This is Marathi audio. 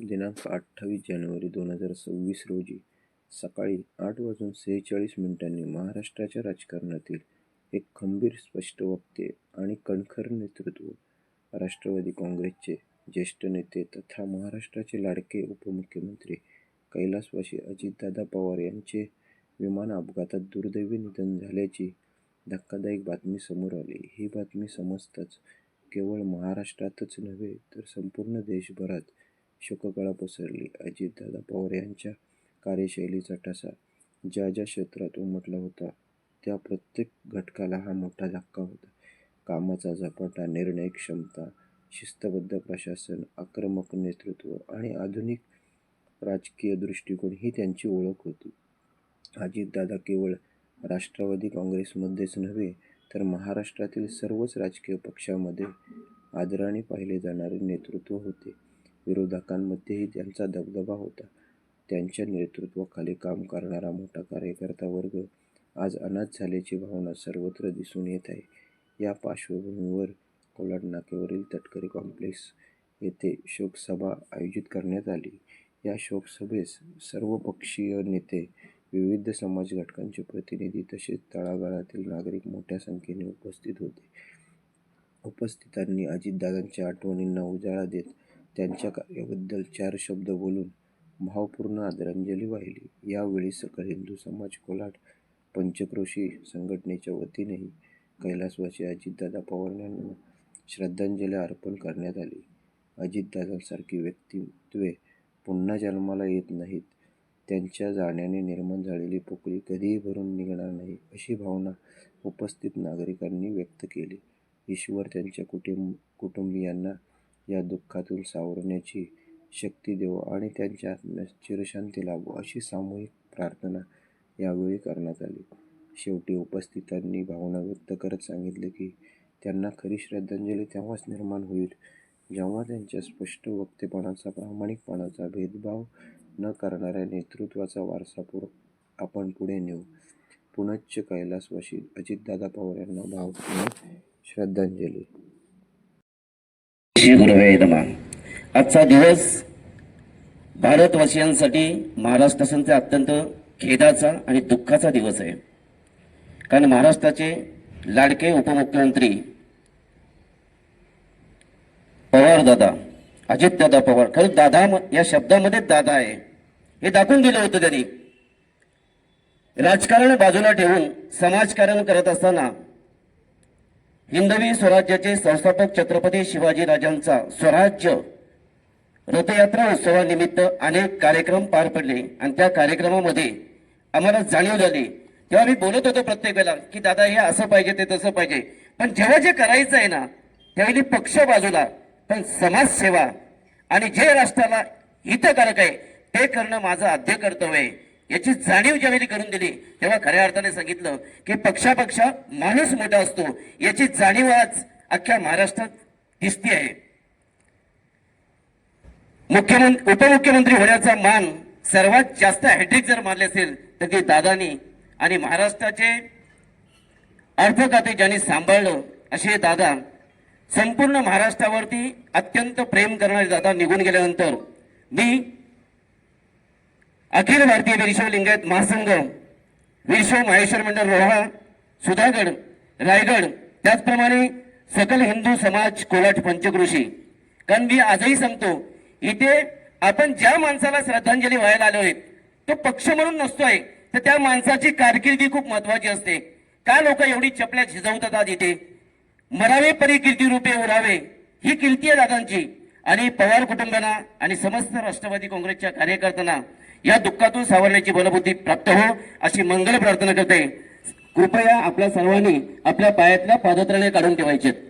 दिनांक अठ्ठावीस जानेवारी दोन हजार सव्वीस रोजी सकाळी आठ वाजून सेहेचाळीस मिनिटांनी महाराष्ट्राच्या राजकारणातील एक खंबीर स्पष्ट वक्ते आणि कणखर नेतृत्व राष्ट्रवादी काँग्रेसचे ज्येष्ठ नेते तथा महाराष्ट्राचे लाडके उपमुख्यमंत्री कैलासवासी अजितदादा पवार यांचे विमान अपघातात दुर्दैवी निधन झाल्याची धक्कादायक बातमी समोर आली. ही बातमी समजताच केवळ महाराष्ट्रातच नव्हे तर संपूर्ण देशभरात शोककळा पसरली. अजितदादा पवार यांच्या कार्यशैलीचा ठसा ज्या ज्या क्षेत्रात उमटला होता त्या प्रत्येक घटकाला हा मोठा धक्का होता. कामाचा झपाटा निर्णय क्षमता शिस्तबद्ध प्रशासन आक्रमक नेतृत्व आणि आधुनिक राजकीय दृष्टिकोन ही त्यांची ओळख होती. अजितदादा केवळ राष्ट्रवादी काँग्रेसमध्येच नव्हे तर महाराष्ट्रातील सर्वच राजकीय पक्षामध्ये आदराने पाहिले जाणारे नेतृत्व होते. विरोधकांमध्येही त्यांचा दबदबा होता. त्यांच्या नेतृत्वाखाली काम करणारा मोठा कार्यकर्ता वर्ग आज अनाथ झाल्याची भावना सर्वत्र दिसून येत आहे. या पार्श्वभूमीवर कोलाड नाक्यावरील तटकरी कॉम्प्लेक्स येथे शोकसभा आयोजित करण्यात आली. या शोकसभेस सर्वपक्षीय नेते विविध समाज घटकांचे प्रतिनिधी तसेच तळागाळातील नागरिक मोठ्या संख्येने उपस्थित होते. उपस्थितांनी अजितदादांच्या आठवणींना उजाळा देत त्यांच्या कार्याबद्दल चार शब्द बोलून भावपूर्ण आदरांजली वाहिली. यावेळी सकल हिंदू समाज कोलाट पंचक्रोशी संघटनेच्या वतीनेही कैलासवासी अजितदादा पवार यांना श्रद्धांजली अर्पण करण्यात आली. अजितदादांसारखी व्यक्तित्वे पुन्हा जन्माला येत नाहीत. त्यांच्या जाण्याने निर्माण झालेली पोकळी कधीही भरून निघणार नाही अशी भावना उपस्थित नागरिकांनी व्यक्त केली. ईश्वर त्यांच्या कुटुंब कुटुंबियांना या दुःखातून सावरण्याची शक्ती देवो आणि त्यांच्या आत्म्यास चिरशांती लाभो अशी सामूहिक प्रार्थना यावेळी करण्यात आली. शेवटी उपस्थितांनी भावना व्यक्त करत सांगितले की त्यांना खरी श्रद्धांजली तेव्हाच निर्माण होईल जेव्हा त्यांच्या स्पष्ट वक्तेपणाचा प्रामाणिकपणाचा भेदभाव न करणाऱ्या नेतृत्वाचा वारसा पुर आपण पुढे नेऊ. पुनश्च कैलासवाशी अजितदादा पवार यांना भावपूर्ण श्रद्धांजली. श्री गुरुवे आजचा दिवस भारतवासियांसाठी महाराष्ट्राचा अत्यंत खेदाचा आणि दुःखाचा दिवस आहे. कारण महाराष्ट्राचे लाडके उपमुख्यमंत्री पवार दादा अजित दादा पवार खरं दादा या शब्दामध्ये दादा आहे. हे दाखवून दिलं होतं त्यांनी. राजकारण बाजूला ठेवून समाजकारण करत असताना हिंदवी स्वराज्याचे संस्थापक छत्रपती शिवाजी राजांचा स्वराज्य रथयात्रा उत्सवानिमित्त अनेक कार्यक्रम पार पडले. आणि त्या कार्यक्रमामध्ये आम्हाला जाणीव झाली. तेव्हा मी बोलत होतो प्रत्येक वेळेला की दादा हे असं पाहिजे ते तसं पाहिजे. पण जेव्हा जे करायचं आहे ना त्यावेळी पक्ष बाजूला पण समाजसेवा आणि जे राष्ट्राला हितकारक आहे ते करणं माझं आद्य कर्तव्य आहे. याची जाणीव ज्यावेळी करून दिली तेव्हा खऱ्या अर्थाने सांगितलं की पक्षापेक्षा माणूस मोठा असतो. याची जाणीव आज अख्ख्या महाराष्ट्रात दिसते आहे मुख्यमंत्री उपमुख्यमंत्री होण्याचा मान सर्वात जास्त हॅट्रिक जर मारले असेल तर ते दादानी आणि महाराष्ट्राचे अर्थ खाते ज्यांनी सांभाळलं असे दादा संपूर्ण महाराष्ट्रावरती अत्यंत प्रेम करणारे दादा निघून गेल्यानंतर मी अखिल भारतीय वीरशैव लिंगायत महासंघ विश्व माहेश्वर मंडळ रोहा सुधागड रायगड त्याचप्रमाणे सकल हिंदू समाज कोलाट पंचकृषी. कारण मी आजही सांगतो इथे आपण ज्या माणसाला श्रद्धांजली व्हायला आलो आहे तो पक्ष म्हणून नसतोय तर त्या माणसाची कारकिर्दी खूप महत्वाची असते. का लोक एवढी चपल्या झिजवतात आज इथे? मरावे परी कीर्ती रूपे उरावे ही कीर्ती आहे दादांची. आणि पवार कुटुंबांना आणि समस्त राष्ट्रवादी काँग्रेसच्या कार्यकर्त्यांना या दुःखातून सावरण्याची बलबुद्धी प्राप्त हो अशी मंगल प्रार्थना करते. कृपया आपल्या सर्वांनी आपल्या पायातल्या पादत्राणे काढून ठेवायचे